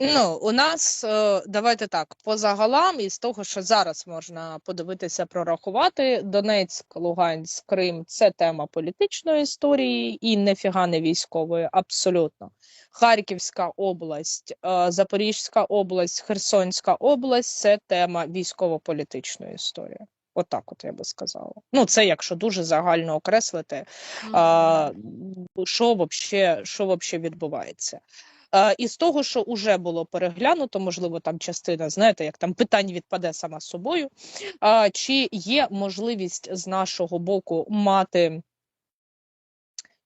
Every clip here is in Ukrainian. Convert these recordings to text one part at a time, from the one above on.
Ну, у нас е, давайте так, по загалам, із того, що зараз можна подивитися, прорахувати, Донецьк, Луганськ, Крим це тема політичної історії і нефіга не військової, абсолютно. Харківська область, е, Запорізька область, Херсонська область це тема військово-політичної історії. Отак, от я би сказала. Ну, це якщо дуже загально окреслити, а, що вообще, що вообще відбувається. Е, І з того, що вже було переглянуто, можливо, там частина, знаєте, як там питань відпаде сама собою. Чи є можливість з нашого боку мати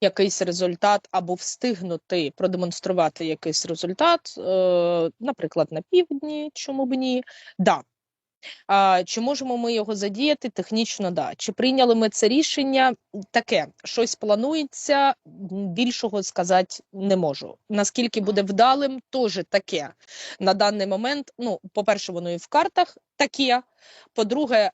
якийсь результат або встигнути продемонструвати якийсь результат, е, наприклад, на півдні, чому б ні? Да. А, Чи можемо ми його задіяти? Технічно, да. Чи прийняли ми це рішення? Таке щось планується, більшого сказати не можу. Наскільки буде вдалим, теж таке на даний момент. Ну, по-перше, воно і в картах таке. По-друге,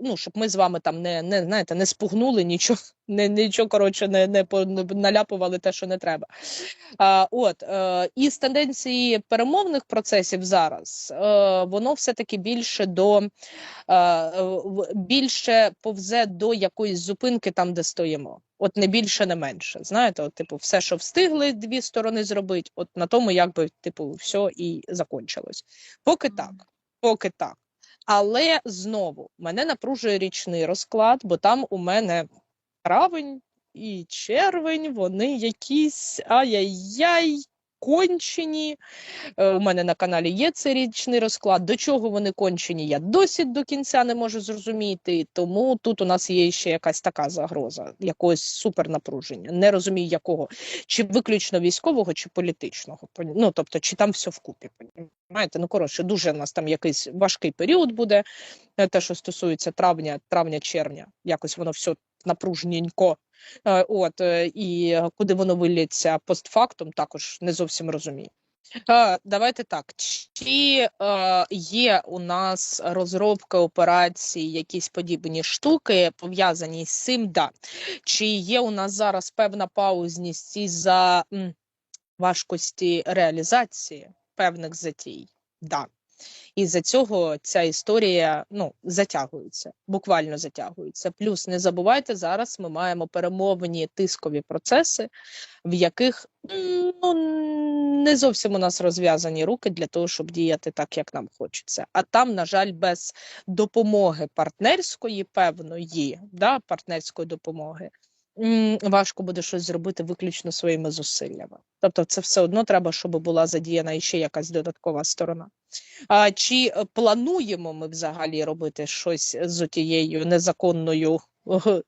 ну щоб ми з вами там не, не знаєте, не спугнули нічого, не нічого коротше, не, не наляпували те, що не треба. А, от е, із тенденції перемовних процесів зараз е, воно все таки більше до е, е, більше повзе до якоїсь зупинки там, де стоїмо. От не більше, не менше. Знаєте, от, типу, все, що встигли дві сторони зробити, от на тому, якби типу, все і закончилось. Поки так, поки так. Але знову мене напружує річний розклад, бо там у мене травень і червень, вони якісь ай-яй-яй. Кончені. Е, У мене на каналі є цей річний розклад. До чого вони кончені, я досі до кінця не можу зрозуміти. Тому тут у нас є ще якась така загроза, якогось супернапруження. Не розумію, якого, чи виключно військового, чи політичного. Ну, тобто, чи там все вкупі. Знаєте, ну коротше, дуже у нас там якийсь важкий період буде. е, Те, що стосується травня, травня-червня, якось воно все напружненько. Е, От е, і куди воно виліться постфактум, також не зовсім розумію. Е, Давайте так. Чи е, є у нас розробка операцій, якісь подібні штуки пов'язані з цим? Да. Чи є у нас зараз певна паузність із-за м, важкості реалізації певних затій? Да. І за цього ця історія ну затягується, буквально затягується. Плюс не забувайте, зараз ми маємо перемовні тискові процеси, в яких ну не зовсім у нас розв'язані руки для того, щоб діяти так, як нам хочеться. А там, на жаль, без допомоги партнерської, певної, да, партнерської допомоги. Важко буде щось зробити виключно своїми зусиллями. Тобто, це все одно треба, щоб була задіяна іще якась додаткова сторона. А, чи е, плануємо ми взагалі робити щось з тією незаконною,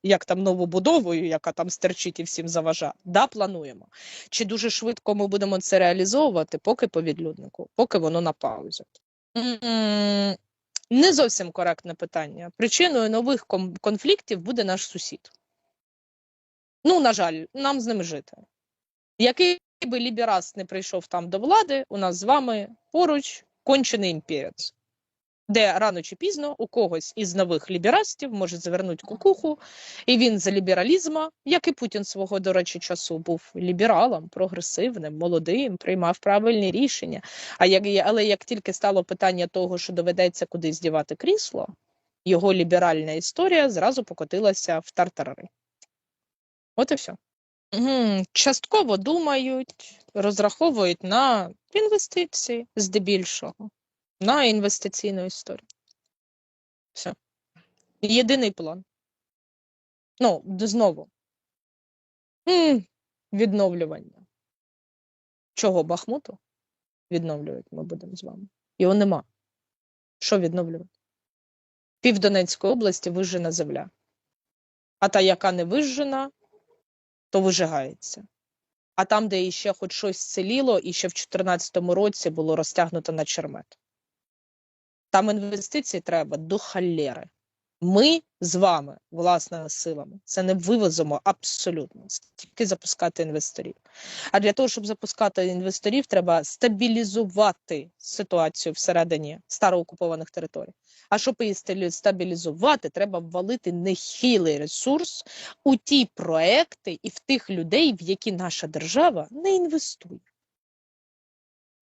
як там новобудовою, яка там стерчить і всім заважає? Да, плануємо. Чи дуже швидко ми будемо це реалізовувати, поки по відлюднику, поки воно на паузі? Не зовсім коректне питання. Причиною нових конфліктів буде наш сусід. Ну, на жаль, нам з ним жити. Який би ліберас не прийшов там до влади, у нас з вами поруч кончений імперець, де рано чи пізно у когось із нових ліберастів може завернути кукуху, і він за лібералізма, як і Путін свого, до речі, часу був лібералом, прогресивним, молодим, приймав правильні рішення. А як, але як тільки стало питання того, що доведеться кудись дівати крісло, його ліберальна історія зразу покотилася в тартарари. От і все. Частково думають, розраховують на інвестиції здебільшого, на інвестиційну історію. Все. Єдиний план. Ну, знову. Відновлювання. Чого Бахмуту? Відновлювати ми будемо з вами. Його нема. Що відновлювати? Пів Донецької області вижжена земля. А та, яка не вижжена, то вижигається. А там, де іще хоч щось целіло, і ще в 2014 році було розтягнуто на чермет. Там інвестиції треба до халєри. Ми з вами, власними силами, це не вивеземо абсолютно, тільки запускати інвесторів. А для того, щоб запускати інвесторів, треба стабілізувати ситуацію всередині староокупованих територій. А щоб її стабілізувати, треба ввалити нехилий ресурс у ті проекти і в тих людей, в які наша держава не інвестує.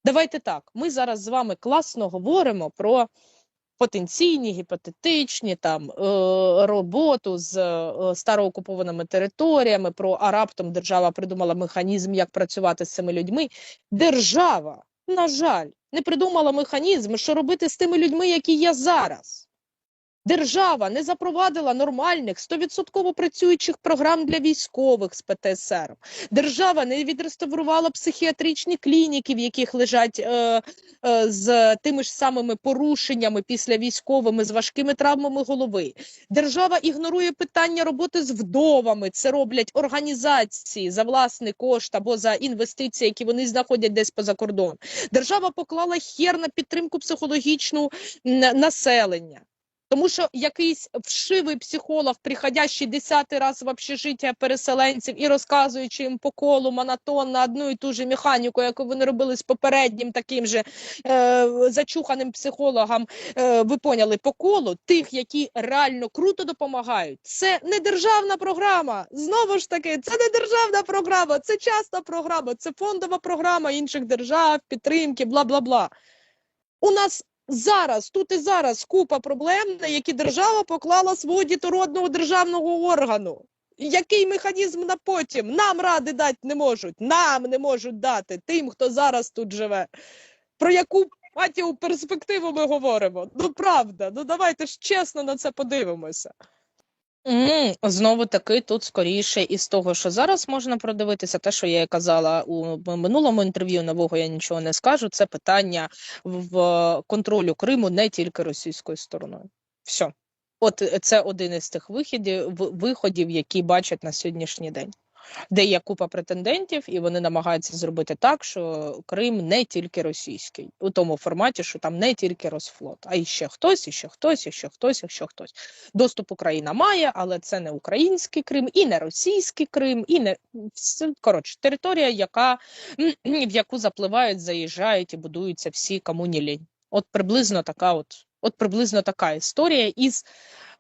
Давайте так. Ми зараз з вами класно говоримо про потенційні, гіпотетичні там е, роботу з е, староокупованими територіями. Про а раптом держава придумала механізм, як працювати з цими людьми. Держава, на жаль, не придумала механізм, що робити з тими людьми, які є зараз. Держава не запровадила нормальних 100% працюючих програм для військових з ПТСР. Держава не відреставрувала психіатричні клініки, в яких лежать е, е, з тими ж самими порушеннями після військовими, з важкими травмами голови. Держава ігнорує питання роботи з вдовами. Це роблять організації за власний кошт або за інвестиції, які вони знаходять десь поза кордон. Держава поклала хер на підтримку психологічну населення. Тому що якийсь вшивий психолог, приходящий десятий раз в общежиття переселенців і розказуючи їм по колу монотонно одну і ту ж механіку, яку вони робили з попереднім таким же е, зачуханим психологом, е, ви поняли по колу тих, які реально круто допомагають. Це не державна програма. Знову ж таки, це не державна програма, це частна програма, це фондова програма інших держав, підтримки, бла бла бла. У нас зараз, тут і зараз купа проблем, на які держава поклала свого дітородного державного органу. Який механізм на потім? Нам ради дати не можуть, нам не можуть дати тим, хто зараз тут живе. Про яку матію перспективу ми говоримо? Ну правда, ну давайте ж чесно на це подивимося. Mm, знову таки, тут скоріше із того, що зараз можна продивитися, те, що я казала у минулому інтерв'ю, нового я нічого не скажу. Це питання в контролю Криму не тільки російською стороною. Все. От е, це один із тих вихідів виходів, які бачать на сьогоднішній день, де є купа претендентів, і вони намагаються зробити так, що Крим не тільки російський, у тому форматі, що там не тільки Росфлот, а і ще хтось, і ще хтось, і ще хтось, і хтось. Доступ Україна має, але це не український Крим, і не російський Крим, і не коротше, територія, яка в яку запливають, заїжджають і будуються всі кому не лінь. От приблизно така, от, от приблизно така історія із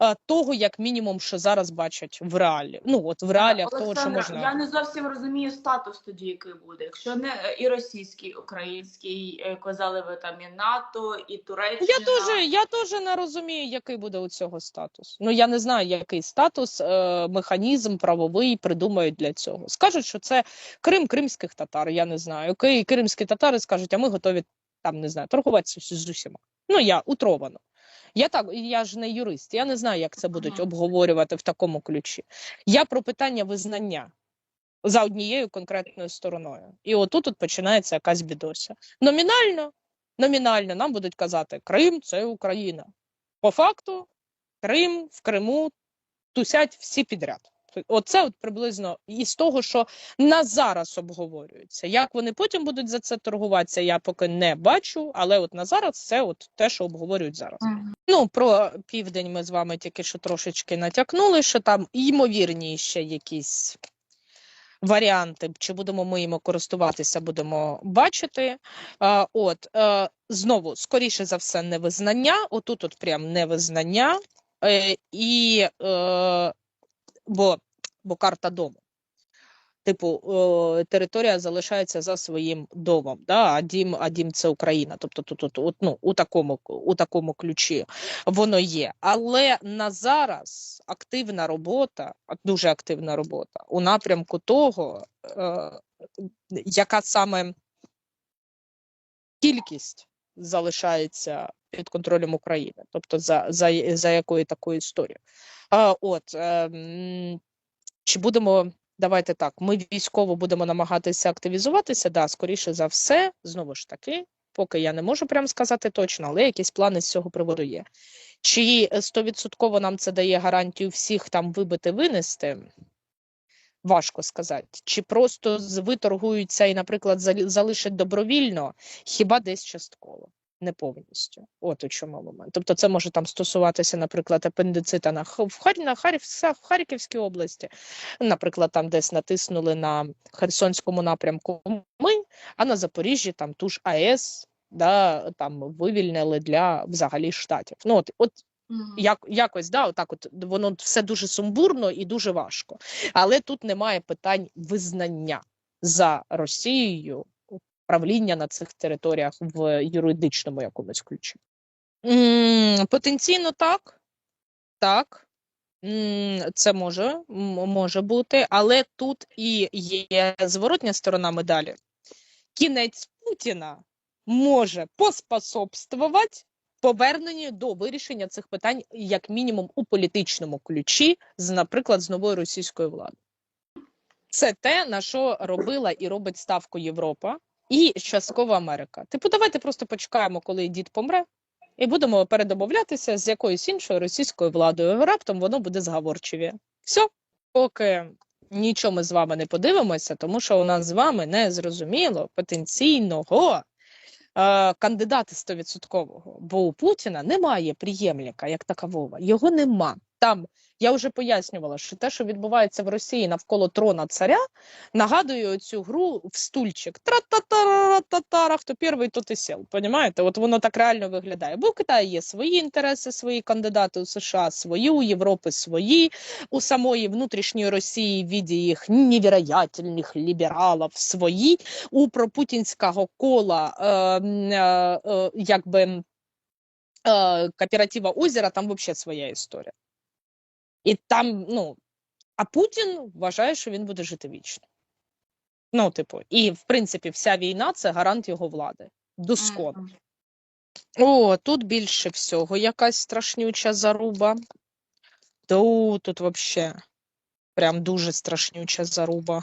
е, того, як мінімум, що зараз бачать в реалі. Ну от в реаліях того, що можна. Я не зовсім розумію статус тоді, який буде. Якщо не е, і російський, і український, е, казали ви там і НАТО, і Туреччина. Я теж, я теж не розумію, який буде у цього статус. Ну я не знаю, який статус, е, механізм правовий придумають для цього. Скажуть, що це Крим кримських татар. Я не знаю. Кримські татари скажуть, а ми готові там не знаю, торгуватися з усіма. Ну я утровано. Я так, я ж не юрист, я не знаю, як це будуть Ага. обговорювати в такому ключі. Я про питання визнання за однією конкретною стороною. І отут от починається якась бідося. Номінально, номінально нам будуть казати, Крим це Україна. По факту, Крим в Криму тусять всі підряд. Оце от приблизно із того, що на зараз обговорюється. Як вони потім будуть за це торгуватися, я поки не бачу, але от на зараз це от те, що обговорюють зараз. Ну, про південь ми з вами тільки що трошечки натякнули, що там ймовірні ще якісь варіанти, чи будемо ми їм користуватися, будемо бачити. А, от, е, знову, скоріше за все, невизнання. Отут от прям невизнання. Е, і, е, бо, бо карта дому. Типу, територія залишається за своїм домом, да? а дім, а дім це Україна. Тобто тут, тут от, ну, у, такому, у такому ключі воно є. Але на зараз активна робота, дуже активна робота у напрямку того, е, яка саме кількість залишається під контролем України, тобто за, за, за якою такою історією. А, от, ем, чи будемо, давайте так, ми військово будемо намагатися активізуватися, да, скоріше за все, знову ж таки, поки я не можу прям сказати точно, але якісь плани з цього приводу є. Чи е, стовідсотково нам це дає гарантію всіх там вибити, винести? Важко сказати. Чи просто виторгуються і, наприклад, залишать добровільно, хіба десь частково, не повністю. От у чому момент. Тобто це може там стосуватися, наприклад, апендицита на, в, на в Харківській області, наприклад, там десь натиснули на Херсонському напрямку ми, а на Запоріжжі там ту ж АЕС, да, там вивільнили для взагалі штатів. Ну, от, от як, якось, да, отак от воно все дуже сумбурно і дуже важко. Але тут немає питань визнання за Росією правління на цих територіях в юридичному якомусь ключі. Потенційно так. Так. Це може, може бути, але тут і є зворотня сторона медалі. Кінець Путіна може поспособствувати поверненню до вирішення цих питань, як мінімум, у політичному ключі, з, наприклад, з новою російською владою. Це те, на що робила і робить ставку Європа і частково Америка. Типу, давайте просто почекаємо, коли дід помре, і будемо передомовлятися з якоюсь іншою російською владою. Раптом воно буде зговорчиві. Все, поки нічого ми з вами не подивимося, тому що у нас з вами не зрозуміло потенційного е, кандидата стовідсоткового. Бо у Путіна немає приємника як такового. Його нема. Там я вже пояснювала, що те, що відбувається в Росії навколо трона царя, нагадує цю гру в стульчик. Тра-та-та-ра-та-тара, хто перший, тот і сел. Понімаєте? От воно так реально виглядає. Бо в Китаї є свої інтереси, свої кандидати у США, свої, у Європи свої, у самої внутрішньої Росії в віді їх невероятельних лібералів свої, у пропутінського кола е, е, е, якби е, кооператива озера, там взагалі своя історія. І там, ну, а Путін вважає, що він буде жити вічно. Ну, типу, і в принципі, вся війна це гарант його влади. Доскон. О, тут більше всього якась страшнюча заруба. То тут вообще прям дуже страшнюча заруба.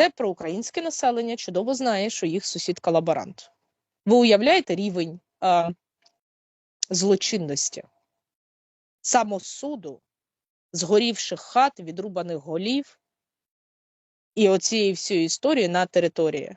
Це проукраїнське населення чудово знає, що їх сусід колаборант. Ви уявляєте рівень а, злочинності, самосуду, згорівших хат, відрубаних голів і оцієї всієї історії на території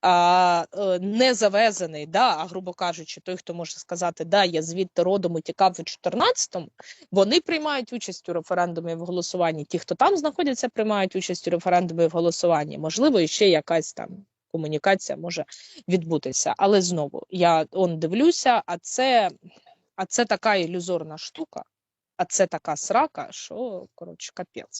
а, е, не завезений, да, а грубо кажучи, той, хто може сказати, да, я звідти родом і тікав у 14-му, вони приймають участь у референдумі в голосуванні. Ті, хто там знаходяться, приймають участь у референдумі в голосуванні. Можливо, ще якась там комунікація може відбутися. Але знову я он дивлюся, а це, а це така ілюзорна штука, а це така срака, що коротше капець.